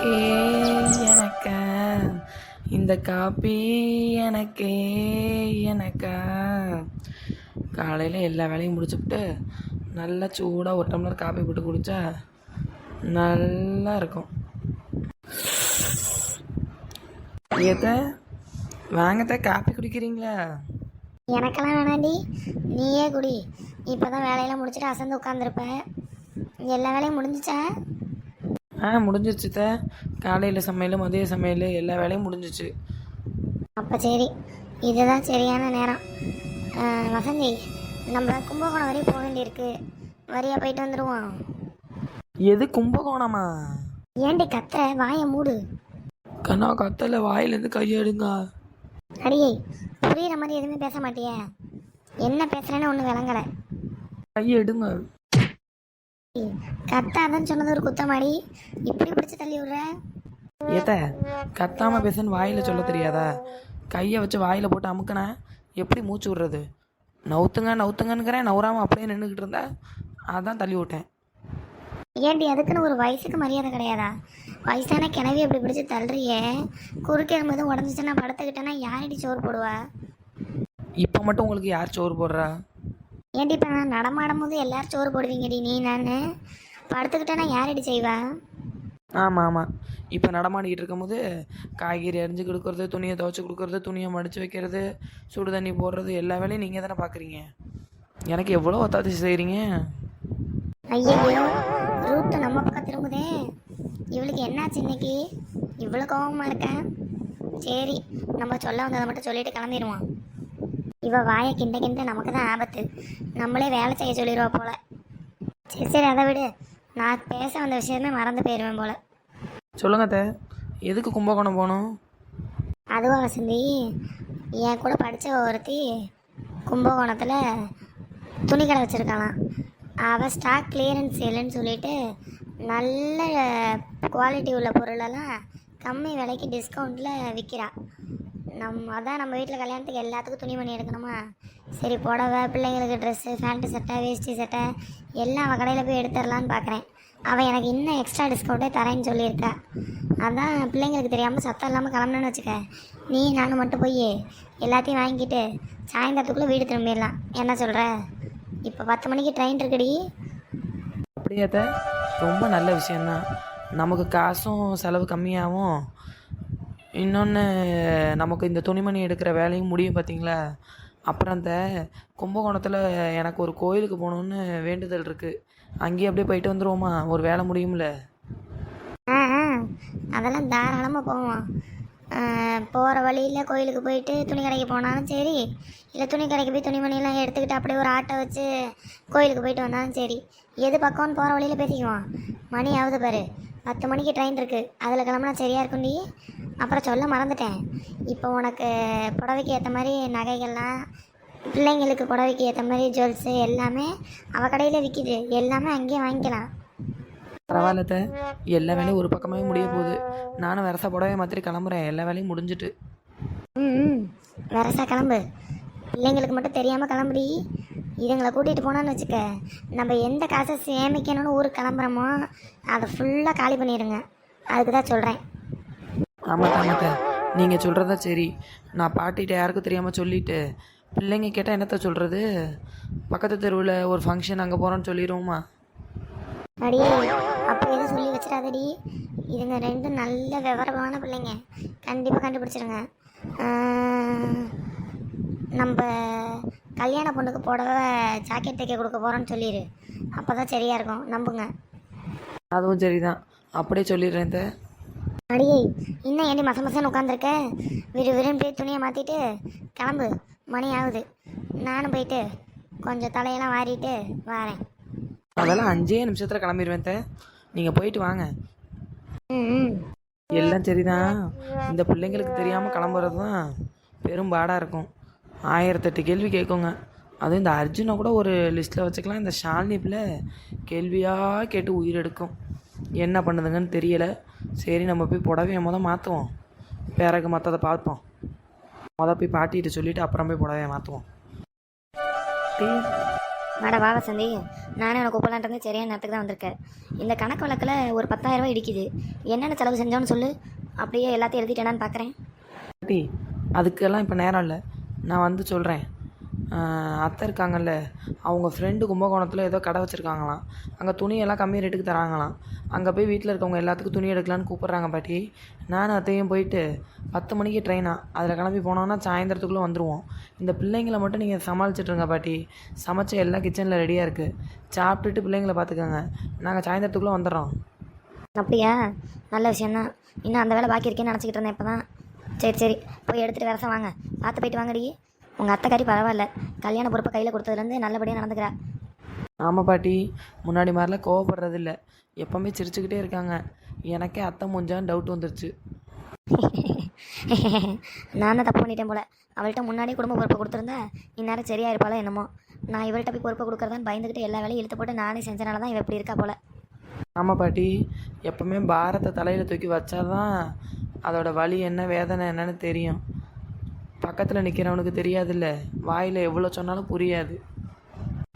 எனக்கே எனக்க. இந்த காப்பி எனக்கே எனக்க. காலையில் எல்லா வேலையும் முடிச்சுப்புட்டு நல்லா சூடாக ஒரு டம்ளர் காப்பி போட்டு குடித்தா நல்லா இருக்கும். ஏத்த வாங்கத்த காப்பி குடிக்கிறீங்களா? எனக்கெல்லாம் வேணாண்டி. நீயே குடி. இப்போ தான் வேலையெல்லாம் முடிச்சுட்டு அசந்து உட்காந்துருப்ப எல்லா வேலையும் முடிஞ்சிச்சா? ஆ முடிஞ்சிச்சு த. காலையில் சமையல் மதிய சமையல் எல்லா வேலையும் முடிஞ்சிச்சு. அப்போ சரி. இதுதான் சரியான நேரம். வசந்தி நம்ம கும்பகோணம் வரையும் போக வேண்டியிருக்கு. வரியா போயிட்டு வந்துடுவோம் எது கும்பகோணமா? ஏண்டி கத்துற? வாயை மூடு. கண்ணா கத்தல வாயிலேருந்து கையெடுங்க. அடியே புரியுற மாதிரி எதுவுமே பேச மாட்டியே. என்ன பேசுறேன்னு ஒன்றும் விளங்கலை. கையெடுங்க. கத்தாதான் சொன்னது ஒரு குத்தமாடி. இப்படி பிடிச்சி தள்ளி விடுற? ஏத்த கத்தாம பேசுன்னு வாயில சொல்ல தெரியாதா? கையை வச்சு வாயில போட்டு அமுக்கினா எப்படி மூச்சு விடுறது? நவுத்துங்க நவுத்துங்கன்னுக்கிறேன் நவுறாம அப்படியே நின்றுக்கிட்டு இருந்தா அதான் தள்ளி விட்டேன். ஏண்டி அதுக்குன்னு ஒரு வயசுக்கு மரியாதை கிடையாதா? வயசான கிணவி அப்படி பிடிச்சி தள்ளுறியே. குறுக்கு எலும்பு உடஞ்சிச்சுன்னா படுத்துக்கிட்டேன்னா யாரடி சோறு போடுவா? இப்போ மட்டும் உங்களுக்கு யார் சோறு போடுறா? ஏண்டி இப்போ நான் நடமாடும் போது எல்லாரும் சோறு போடுவீங்கடி நீ நான் படுத்துக்கிட்டேன்னா யாரடி செய்வா? ஆமாம் ஆமாம் இப்போ நடமாடிக்கிட்டு இருக்கும்போது காய்கறி அரிஞ்சு கொடுக்கறது துணியை துவைச்சி கொடுக்கறது துணியை மடித்து வைக்கிறது சுடு தண்ணி போடுறது எல்லா வேலையும் நீங்கள் தானே பார்க்குறீங்க எனக்கு எவ்வளோ ஒத்தாத்தி செய்கிறீங்க ஐயோ ரூட்டு நம்ம பக்கம் திரும்புதே. இவளுக்கு என்னாச்சு இன்னைக்கு? இவ்வளோ கோவமா இருக்கேன் சரி நம்ம சொல்ல வந்ததை மட்டும் சொல்லிட்டு கிளம்பிடுவோம். இவ வாயை கிண்ட கிண்ட நமக்கு தான் ஆபத்து. நம்மளே வேலை செய்ய சொல்லிடுவா போல. சரி சரி அதை விடு. நான் பேச வந்த விஷயமே மறந்து போயிடுவேன் போல. சொல்லுங்க அத்தை. எதுக்கு கும்பகோணம் போகணும்? அதுவா வசந்தி. என் கூட படித்த ஒருத்தி கும்பகோணத்தில் துணி கடை வச்சுருக்காளாம். அவள் ஸ்டாக் கிளியரன்ஸ் இல்லைன்னு சொல்லிட்டு நல்ல குவாலிட்டி உள்ள பொருளெல்லாம் கம்மி விலைக்கு டிஸ்கவுண்ட்டில் விற்கிறா நம்ம அதான் நம்ம வீட்டில் கல்யாணத்துக்கு எல்லாத்துக்கும் துணிமணி எடுக்கணுமா? சரி புடவை பிள்ளைங்களுக்கு ட்ரெஸ்ஸு ஃபேண்ட்டு சட்டை வேஷ்டி சட்டை எல்லாம் அவள் கடையில் போய் எடுத்துடலான்னு பார்க்குறேன் அவள் எனக்கு இன்னும் எக்ஸ்ட்ரா டிஸ்கவுண்ட்டே தரேன்னு சொல்லியிருக்கா. அதான் பிள்ளைங்களுக்கு தெரியாமல் சத்தம் இல்லாமல் கிளம்புனேன்னு வச்சுக்க. நீ நானும் மட்டும் போய் எல்லாத்தையும் வாங்கிட்டு சாயந்தரத்துக்குள்ளே வீடு திரும்பிடலாம். என்ன சொல்கிற இப்போ பத்து மணிக்கு ட்ரெயின் இருக்குடி. அப்படியே ரொம்ப நல்ல விஷயந்தான் நமக்கு காசும் செலவு கம்மியாகும் இன்னொன்று நமக்கு இந்த துணிமணி எடுக்கிற வேலையும் முடியும் பார்த்தீங்களா அப்புறம் அந்த கும்பகோணத்தில் எனக்கு ஒரு கோயிலுக்கு போகணுன்னு வேண்டுதல் இருக்குது அங்கேயே அப்படியே போயிட்டு வந்துடுவோமா ஒரு வேலை முடியும்ல? ஆ ஆ. அதெல்லாம் தாராளமாக போவோம். போகிற வழியில் கோயிலுக்கு போயிட்டு துணி கடைக்கு போனாலும் சரி இல்லை துணி கடைக்கு போய் துணிமணியெல்லாம் எடுத்துக்கிட்டு அப்படியே ஒரு ஆட்டோ வச்சு கோயிலுக்கு போயிட்டு வந்தாலும் சரி எது பக்கம்னு போகிற வழியில் பேசிக்குவோம். மணி ஆகுது பாரு. பத்து மணிக்கு ட்ரெயின் இருக்குது அதில் கிளம்புனா சரியாக இருக்கும்டி அப்புறம் சொல்ல மறந்துட்டேன். இப்போ உனக்கு புடவைக்கு ஏற்ற மாதிரி நகைகள்லாம் பிள்ளைங்களுக்கு புடவைக்கு ஏற்ற மாதிரி ஜுவல்ஸு எல்லாமே அவள் கடையில் விற்கிது எல்லாமே அங்கேயே வாங்கிக்கலாம். பரவாயில்ல அத்தை. எல்லா வேலையும் ஒரு பக்கமாகவே முடிய போகுது. நானும் வரசா புடவை மாத்திரி கிளம்புறேன். எல்லா வேலையும் முடிஞ்சிட்டு. ம் ம். வரசா கிளம்பு. பிள்ளைங்களுக்கு மட்டும் தெரியாமல் கிளம்புடி. இதுங்களை கூட்டிகிட்டு போனான்னு வச்சுக்க நம்ம எந்த காசை சேமிக்கணும்னு ஊருக்கு கிளம்புறோமோ அதை ஃபுல்லாக காலி பண்ணிடுங்க. அதுக்கு தான் சொல்கிறேன் ஆமாம் ஆமாத்த நீங்கள் சொல்கிறதா சரி. நான் பாட்டிகிட்ட யாருக்கும் தெரியாமல் சொல்லிட்டு பிள்ளைங்க கேட்டால் என்னத்த சொல்கிறது பக்கத்து தெருவில் ஒரு ஃபங்க்ஷன் அங்கே போகிறோன்னு சொல்லிடுவோமா அடி அப்படி எதுவும் சொல்லி வச்சிடாதடி. இதுங்க ரெண்டும் நல்ல விவரமான பிள்ளைங்க. கண்டிப்பாக கண்டுபிடிச்சிருங்க. ஆஹ், நம்ம கல்யாண பொண்ணுக்கு புடவை ஜாக்கெட் தைக்க கொடுக்க போகிறோன்னு சொல்லிடு அப்போ தான் சரியாக இருக்கும். நம்புங்க. அதுவும் சரிதான். அப்படியே சொல்லிடுறேன் அடியே இன்னும் ஏண்டி மச மசன்னு உட்காந்துருக்க? விறு போய் துணியை மாற்றிட்டு கிளம்பு. மணி ஆகுது. நானும் போயிட்டு கொஞ்சம் தலையெல்லாம் வாரிட்டு வரேன். அதெல்லாம் அஞ்சே நிமிஷத்தில் கிளம்பிடுவேன் த. நீங்கள் போயிட்டு வாங்க. ம் எல்லாம் சரிதான் இந்த பிள்ளைங்களுக்கு தெரியாமல் கிளம்புறது தான் பெரும் பாடாக இருக்கும். ஆயிரத்தெட்டு கேள்வி கேட்குங்க. அதுவும் இந்த அர்ஜுனை கூட ஒரு லிஸ்ட்டில் வச்சுக்கலாம். இந்த ஷாலினி பிள்ளை கேள்வியாக கேட்டு உயிரெடுக்கும் என்ன பண்ணுதுங்கன்னு தெரியலை. சரி நம்ம போய் புடவையை மொதல் மாற்றுவோம் பிறகு மற்றதை பார்ப்போம். மொதல் போய் பாட்டிகிட்ட சொல்லிவிட்டு அப்புறம் போய் புடவையை மாற்றுவோம் வாடா வா வசந்தி. நானே உனக்கு கூப்பிடலான்றது சரியான நேரத்துக்கு தான் வந்திருக்கேன். இந்த கணக்கு வழக்கில் ஒரு பத்தாயிரம் ரூபாய் இடிக்குது. என்னென்ன செலவு செஞ்சோன்னு சொல்லு. அப்படியே எல்லாத்தையும் எழுதிட்டேனான்னு பார்க்குறேன் பாட்டி அதுக்கெல்லாம் இப்போ நேரம் இல்லை. நான் வந்து சொல்கிறேன் அத்தை இருக்காங்கல்ல அவங்க ஃப்ரெண்டு கும்பகோணத்தில் ஏதோ கடை வச்சுருக்காங்களாம். அங்கே துணியெல்லாம் கம்மி ரேட்டுக்கு தராங்களாம். அங்கே போய் வீட்டில் இருக்கவங்க எல்லாத்துக்கும் துணி எடுக்கலான்னு கூப்பிட்றாங்க பாட்டி. நானும் அத்தையும் போயிட்டு பத்து மணிக்கு ட்ரெயினா அதில் கிளம்பி போனோன்னா சாயந்தரத்துக்குள்ளே வந்துடுவோம் இந்த பிள்ளைங்களை மட்டும் நீங்கள் சமாளிச்சிட்ருங்க பாட்டி. சமைச்ச எல்லாம் கிச்சனில் ரெடியாக இருக்குது சாப்பிட்டுட்டு பிள்ளைங்கள பார்த்துக்கோங்க நாங்கள் சாயந்தரத்துக்குள்ளே வந்துடுறோம். அப்படியா? நல்ல விஷயந்தான் இன்னும் அந்த வேலை பாக்கி இருக்கேன்னு நினச்சிக்கிட்டு இருந்தேன் இப்போ தான் சரி சரி. போய் எடுத்துகிட்டு வரச வாங்க. பார்த்து போயிட்டு வாங்கடி. உங்கள் அத்தைக்காரி பரவாயில்ல. கல்யாண பொறுப்பை கையில் கொடுத்ததுலேருந்து நல்லபடியாக நடந்துக்கிறா. ஆமாம் பாட்டி முன்னாடி மாதிரிலாம் கோவப்படுறது இல்லை எப்போவுமே சிரிச்சுக்கிட்டே இருக்காங்க. எனக்கே அத்தை மூஞ்சான்னு டவுட் வந்துருச்சு. நான் தான் தப்பு பண்ணிட்டேன் போல. அவள்கிட்ட முன்னாடியே குடும்ப பொறுப்பை கொடுத்துருந்தா இந்நேரம் சரியா இருப்பாளோ என்னமோ. நான் இவள்கிட்ட போய் பொறுப்பை கொடுக்குறதான்னு பயந்துக்கிட்டு எல்லா வேலையும் இழுத்து போட்டு நானே செஞ்சனால தான் இவ இப்படி இருக்கா போல. ஆமாம் பாட்டி எப்போவுமே பாரத்தை தலையில் தூக்கி வச்சாதான் அதோட வலி என்ன வேதனை என்னன்னு தெரியும். பக்கத்தில் நிற்கிறவனுக்கு தெரியாதுல்ல. வாயில் எவ்வளோ சொன்னாலும் புரியாது.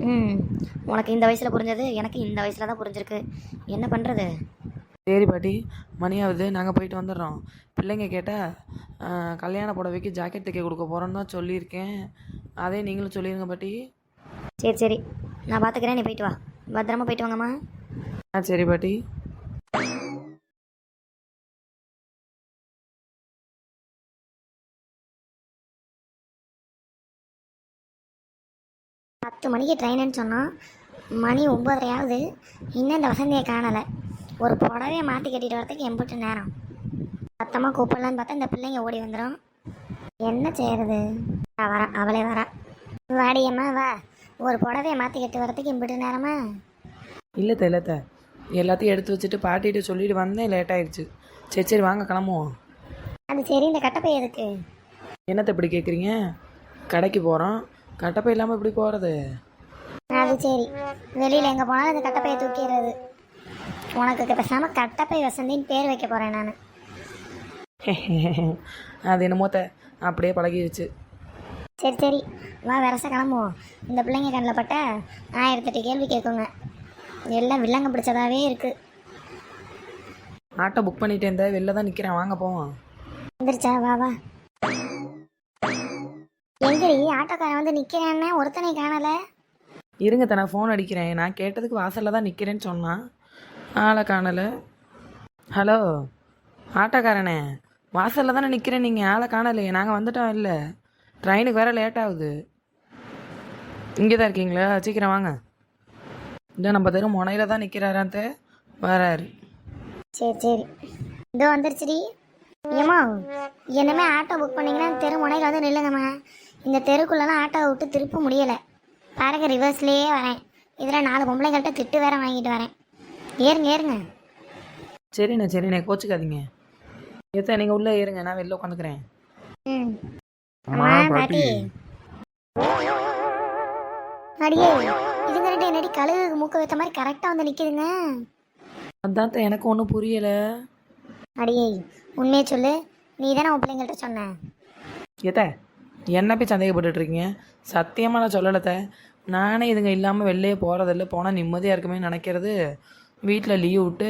ம் உனக்கு இந்த வயசில் புரிஞ்சது எனக்கு இந்த வயசில் தான் புரிஞ்சிருக்கு. என்ன பண்ணுறது சரி பாட்டி மணியாவது நாங்கள் போயிட்டு வந்துடுறோம். பிள்ளைங்க கேட்டால் கல்யாண புடவைக்கு ஜாக்கெட் தைக்க கொடுக்க போகிறோன்னு தான் சொல்லியிருக்கேன். அதே நீங்களும் சொல்லிடுங்க பாட்டி. சரி சரி. நான் பார்த்துக்கிறேன் நீ போயிட்டு வா. பத்திரமா போயிட்டு வாங்கம்மா. ஆ சரி பாட்டி. பத்து மணிக்கு ட்ரெயினுன்னு சொன்னோம் மணி ஒம்பதரையாவது இன்னும் இந்த வசந்தியை காணலை. ஒரு புடவையை மாற்றி கட்டிட்டு வரதுக்கு எம்பிட்டு நேரம். சத்தமாக கூப்பிடலான்னு பார்த்தா இந்த பிள்ளைங்க ஓடி வந்துடும் என்ன செய்யறது? வரா அவளே வரா. வாடியம்மா வா. ஒரு புடவையை மாற்றி கட்டி வரதுக்கு எம்பிட்டு நேரமா? இல்லைத்த இல்லைத்த எல்லாத்தையும் எடுத்து வச்சுட்டு பாட்டிகிட்ட சொல்லிட்டு வந்தேன் லேட் ஆயிடுச்சு. சரி சரி வாங்க கிளம்புவோம். அது சரி இந்த கட்டப்பை எதுக்கு? என்னத்தை இப்படி கேட்குறீங்க கடைக்கு போகிறோம் கட்டப்பை இல்லாமல் இப்படி போகிறது அது சரி. வெளியில் எங்கே போனாலும் இந்த கட்டப்பையை தூக்கிடுறது. உனக்கு பேசாமல் கட்டப்பை வசந்தின்னு பேர் வைக்க போகிறேன் நான். அது என்னமோத்த அப்படியே பழகிடுச்சு சரி சரி. வா வரச கிளம்புவோம். இந்த பிள்ளைங்க கண்ணில் பட்ட ஆயிரத்தெட்டு கேள்வி கேட்குங்க. எல்லாம் வில்லங்க பிடிச்சதாவே இருக்கு. ஆட்டோ புக் பண்ணிட்டே இருந்த வெளில தான் நிற்கிறேன் வாங்க போவோம். வந்துருச்சா? வா வா. எங்கடி ஆட்டோக்காரன் வந்து நிற்கிறேன்னு ஒருத்தனை காணல. இருங்க தன ஃபோன் அடிக்கிறேன். நான் கேட்டதுக்கு வாசலில் தான் நிற்கிறேன்னு சொன்னான். ஆளை காணலை. ஹலோ ஆட்டோக்காரனே வாசலில் தானே நிற்கிறேன் நீங்கள் ஆளை காணலையே நாங்கள் வந்துட்டோம் இல்லை. ட்ரெயினுக்கு வேறு லேட் ஆகுது. இங்கே தான் இருக்கீங்களா? சீக்கிரம் வாங்க. இந்த நம்ம தெரு முனையில் தான் நிற்கிறாரான்ட்டு வராரு. சரி சரி. இதோ வந்துருச்சுடி. ஏமா என்னமே ஆட்டோ புக் பண்ணீங்கன்னா தெரு முனையில் வந்து நில்லுங்கம்மா. இந்த தெருக்குள்ளெல்லாம் ஆட்டோவை விட்டு திருப்ப முடியலை. பாருங்க ரிவர்ஸ்லேயே வரேன். இதில் நாலு பொம்பளைங்கள்ட்ட திட்டு வேற வாங்கிட்டு வரேன். ஏறுங்க ஏறுங்க. சரிண்ணே சரிண்ணே கோச்சிக்காதீங்க. எத்த நீங்கள் உள்ளே ஏறுங்க நான் வெளில உட்காந்துக்கிறேன் ம். அம்மா பாட்டி. அடியே இதுங்க ரெண்டு என்னடி கழுகு மூக்க வைத்த மாதிரி கரெக்டாக வந்து நிற்கிதுங்க அதான் தான் எனக்கு ஒன்றும் புரியலை. அடியே உண்மையை சொல்லு. நீ தானே உன் பிள்ளைங்கள்ட்ட சொன்ன. ஏத்த என்ன போய் சந்தேகப்பட்டுட்டு இருக்கீங்க சத்தியமாக நான் சொல்லலத்த. நானே இதுங்க இல்லாமல் வெளிலே போகிறதில்ல போனால் நிம்மதியாக இருக்குமே நினைக்கிறது. வீட்டில் லீவ் விட்டு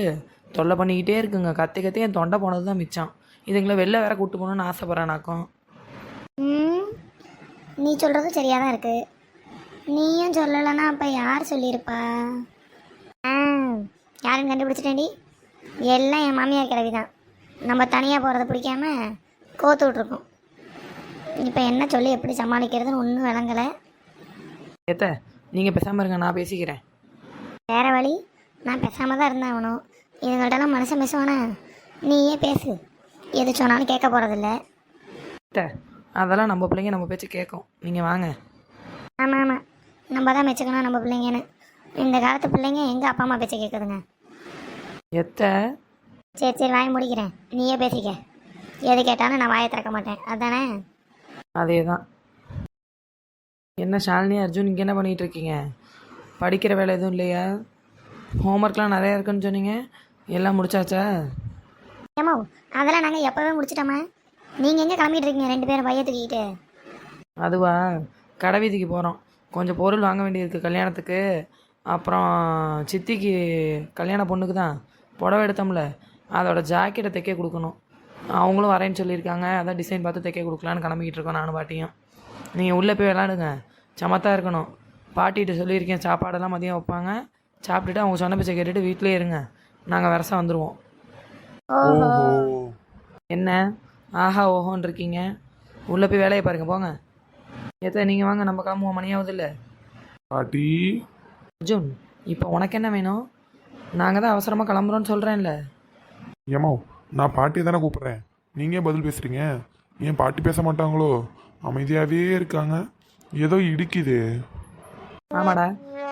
தொல்லை பண்ணிக்கிட்டே இருக்குங்க. கத்தி கத்தி என் தொண்டை போனது தான் மிச்சம். இதுங்களை வெளில வேற கூட்டு போகணுன்னு ஆசைப்பட்றேனாக்கும் ம் நீ சொல்கிறது சரியாக தான் இருக்குது நீயும் சொல்லலைன்னா அப்போ யார் சொல்லியிருப்பா? ஆ யாருன்னு கண்டுபிடிச்சிட்டேன்டி. எல்லாம் என் மாமியார் கிளவி தான் நம்ம தனியாக போகிறத பிடிக்காம கோத்து விட்ருக்கோம் இப்போ என்ன சொல்லி எப்படி சமாளிக்கிறதுன்னு ஒன்றும் விளங்கலை. ஏத்த நீங்கள் பேசாமல் இருங்க நான் பேசிக்கிறேன். வேற வழி நான் பேசாம தான் இருந்தேன் அவனும் இதுங்கள்ட்டலாம் மனுஷன் பேசுவானே நீயே பேசு. எது சொன்னாலும் கேட்க போகிறதில்ல ஏத்த அதெல்லாம் நம்ம பிள்ளைங்க நம்ம பேச்சு கேட்கும். நீங்கள் வாங்க. ஆமாம் ஆமாம் நம்ம தான் மெச்சுக்கணும் நம்ம பிள்ளைங்கன்னு. இந்த காலத்து பிள்ளைங்க எங்கள் அப்பா அம்மா பேச்சை கேட்குதுங்க? எத்த சரி சரி வாய் முடிக்கிறேன். நீயே பேசிக்க. எது கேட்டாலும் நான் வாயை திறக்க மாட்டேன். அதானே? அதே தான் என்ன ஷாலினி அர்ஜுன் இங்கே என்ன பண்ணிகிட்டு இருக்கீங்க? படிக்கிற வேலை எதுவும் இல்லையா? ஹோம்ஒர்க்லாம் நிறையா இருக்குன்னு சொன்னீங்க. எல்லாம் முடிச்சாச்சா? ஏமா அதெல்லாம் நாங்கள் எப்போவே முடிச்சிட்டோமா நீங்கள் எங்கே கிளம்பிட்டு இருக்கீங்க ரெண்டு பேரும் பைய தூக்கிட்டு அதுவா? கடை வீதிக்கு போகிறோம் கொஞ்சம் பொருள் வாங்க வேண்டியிருக்கு கல்யாணத்துக்கு. அப்புறம் சித்திக்கு கல்யாண பொண்ணுக்கு தான் புடவை எடுத்தோம்ல அதோட ஜாக்கெட்டை தைக்க கொடுக்கணும். அவங்களும் வரேன்னு சொல்லியிருக்காங்க. அதான் டிசைன் பார்த்து தைக்க கொடுக்கலான்னு கிளம்பிக்கிட்டு இருக்கோம் நானும் பாட்டியும். நீங்கள் உள்ளே போய் விளாடுங்க சமத்தா இருக்கணும். பாட்டிகிட்ட சொல்லியிருக்கேன் சாப்பாடெல்லாம் மதியம் வைப்பாங்க. சாப்பிட்டுட்டு அவங்க சொன்ன பேச்சை கேட்டுட்டு வீட்டிலே இருங்க. நாங்கள் வரசா வந்துடுவோம் என்ன? ஆஹா ஓஹோன்னு இருக்கீங்க. உள்ளே போய் வேலையை பாருங்க போங்க. ஏத்த நீங்கள் வாங்க நம்ம கிளம்புவோம். மணியாவது இல்லை? பாட்டி. அர்ஜுன் இப்போ உனக்கு என்ன வேணும்? நாங்கள் தான் அவசரமாக கிளம்புறோன்னு சொல்கிறேன்ல ஏமா நான் பாட்டியை தானே கூப்பிட்றேன். நீங்கள் ஏன் பதில் பேசுகிறீங்க ஏன் பாட்டி பேச மாட்டாங்களோ? அமைதியாகவே இருக்காங்க. ஏதோ இடிக்குது. ஆமாடா.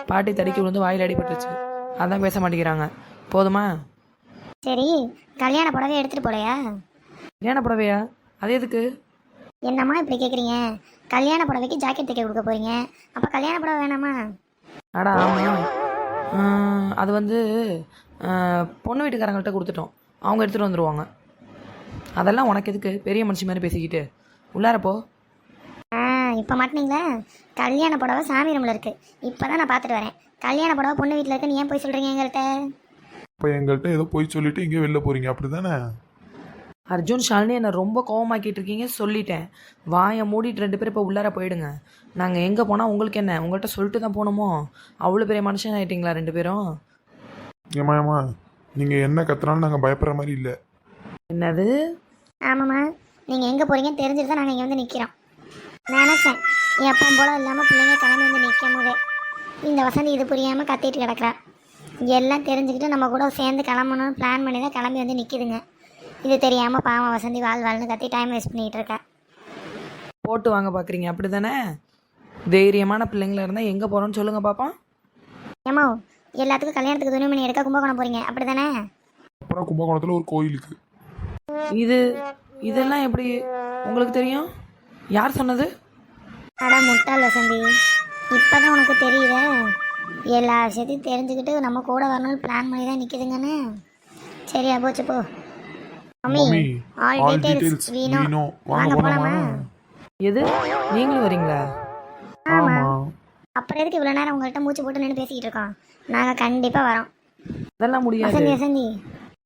பாட்டி தடிக்கி விழுந்து வாயில் அடிபட்டுருச்சு. அதான் பேச மாட்டேங்கிறாங்க. போதுமா? சரி கல்யாண புடவை எடுத்துகிட்டு போலையா? கல்யாண புடவையா? அது எதுக்கு? என்னம்மா இப்படி கேட்குறீங்க கல்யாண புடவைக்கு ஜாக்கெட் தைக்க கொடுக்க போகிறீங்க அப்போ கல்யாண புடவை வேணாமா? அடா ஆமாம் அது வந்து பொண்ணு வீட்டுக்காரங்கள்ட்ட கொடுத்துட்டோம். அவங்க எடுத்துகிட்டு வந்துடுவாங்க அதெல்லாம் உனக்கு எதுக்கு? பெரிய மனுஷி மாதிரி பேசிக்கிட்டு. உள்ளார போ. ஆ இப்போ மாட்டினீங்களா? கல்யாண புடவை சாமி ரூமில் இருக்குது இப்போ தான் நான் பார்த்துட்டு வரேன். கல்யாண புடவை பொண்ணு வீட்டில் இருக்குன்னு ஏன் போய் சொல்கிறீங்க எங்கள்கிட்ட இப்போ எங்கள்கிட்ட ஏதோ போய் சொல்லிட்டு இங்கே வெளில போகிறீங்க அப்படி தானே அர்ஜுன் ஷாலினி என்னை ரொம்ப கோவமாக்கிட்டு இருக்கீங்க. சொல்லிட்டேன். வாயை மூடிட்டு ரெண்டு பேரும் இப்போ உள்ளார போயிடுங்க. நாங்கள் எங்கே போனால் உங்களுக்கு என்ன? உங்கள்கிட்ட சொல்லிட்டு தான் போகணுமோ? அவ்வளோ பெரிய மனுஷன் ஆயிட்டீங்களா ரெண்டு பேரும்? ஏமா ஏமா நீங்கள் என்ன கத்துனாலும் நாங்கள் பயப்படுற மாதிரி இல்லை. என்னது? ஆமாம்மா. நீங்கள் எங்கே போகிறீங்கன்னு தெரிஞ்சுட்டு தான் நாங்கள் இங்கே வந்து நிற்கிறோம் நினச்சேன். எப்பவும் போல இல்லாமல் பிள்ளைங்க கிளம்பி வந்து நிற்கும் போதே. இந்த வசந்தி இது புரியாமல் கத்திட்டு கிடக்குறா. எல்லாம் தெரிஞ்சுக்கிட்டு நம்ம கூட சேர்ந்து கிளம்பணும்னு பிளான் பண்ணி தான் கிளம்பி வந்து நிற்கிதுங்க இது தெரியாமல் பாவம் வசந்தி வாழ் வாழ்னு கத்தி டைம் வேஸ்ட் பண்ணிகிட்டு இருக்கா. போட்டு வாங்க பார்க்குறீங்க அப்படி தானே தைரியமான பிள்ளைங்களா இருந்தால் எங்கே போகிறோன்னு சொல்லுங்கள் பாப்போம். ஏமோ எல்லாத்துக்கும் கல்யாணத்துக்கு துணிமணி எடுக்க கும்பகோணம் போகிறீங்க அப்படி தானே அப்புறம் கும்பகோணத்தில் ஒரு கோயிலுக்கு இது இதெல்லாம் எப்படி உங்களுக்கு தெரியும்? யார் சொன்னது? அட முட்டாள் வசந்தி இப்போதான் உனக்கு தெரியுதே. எல்லா விஷயத்தையும் தெரிஞ்சுக்கிட்டு நம்ம கூட வரணும்னு பிளான் பண்ணி தான் நிற்கிதுங்கன்னு சரியா போச்சு போ. மம்மி ஆல் டீடைல்ஸ் வீணோ. வாங்க போலாமா? எது? நீங்களும் வரீங்களா? ஆமாம் அப்புறம் எதுக்கு இவ்வளோ நேரம் உங்கள்கிட்ட மூச்சு போட்டு நின்று பேசிக்கிட்டு இருக்கோம்? நாங்கள் கண்டிப்பாக வரோம். அதெல்லாம் முடியாது. வசந்தி வசந்தி.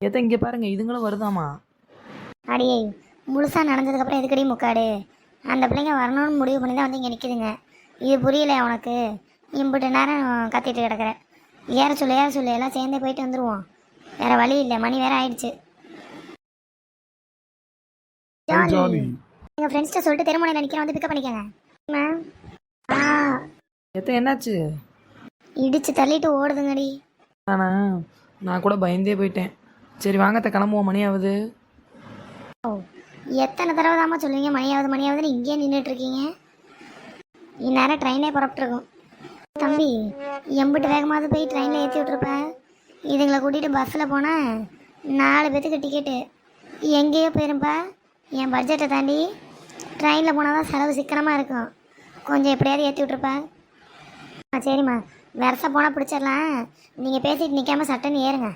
எத்த இங்கே பாருங்க இதுங்களும் வருதாமா? அடியே முழுசாக நடந்ததுக்கப்புறம் எதுக்கடி முக்காடு? அந்த பிள்ளைங்க வரணும்னு முடிவு பண்ணி தான் வந்து இங்கே நிற்கிதுங்க இது புரியலையா உனக்கு. இம்புட்டு நேரம் கத்திட்டு கிடக்குற. ஏற சொல்லு ஏற சொல்லு எல்லாம் சேர்ந்தே போயிட்டு வந்துடுவோம் வேற வழி இல்லை மணி வேற ஆயிடுச்சு. ஜாலி? எங்கள் ஃப்ரெண்ட்ஸ்கிட்ட சொல்லிட்டு திருமணம் நினைக்கிறேன் வந்து பிக்கப் பண்ணிக்கோங்க. மேம் ஆ. எத்த என்னாச்சு? இடிச்சு தள்ளிட்டு ஓடுதுங்கடி. ஆனா நான் கூட பயந்தே போயிட்டேன். சரி வாங்கத்த கிளம்புவோம். மணி ஆகுது ஓ எத்தனை தடவை தாம்மா சொல்லுவீங்க மணியாவது மணியாவதுன்னு இங்கேயே நின்றுட்டு இருக்கீங்க இந்நேரம் ட்ரெயினே புறப்பட்டுருக்கும். தம்பி எம்பிட்டு வேகமாவது போய் ட்ரெயினில் ஏற்றி விட்ருப்பேன் இதுங்களை கூட்டிகிட்டு பஸ்ஸில் போனால் நாலு பேத்துக்கு டிக்கெட்டு எங்கேயோ போயிருப்பா. என் பட்ஜெட்டை தாண்டி ட்ரெயினில் போனால் தான் செலவு சிக்கனமாக இருக்கும். கொஞ்சம் எப்படியாவது ஏற்றி விட்ருப்பா ஆ சரிம்மா வெரசா போனால் பிடிச்சிடலாம். நீங்கள் பேசிட்டு நிற்காம சட்டன்னு ஏறுங்க.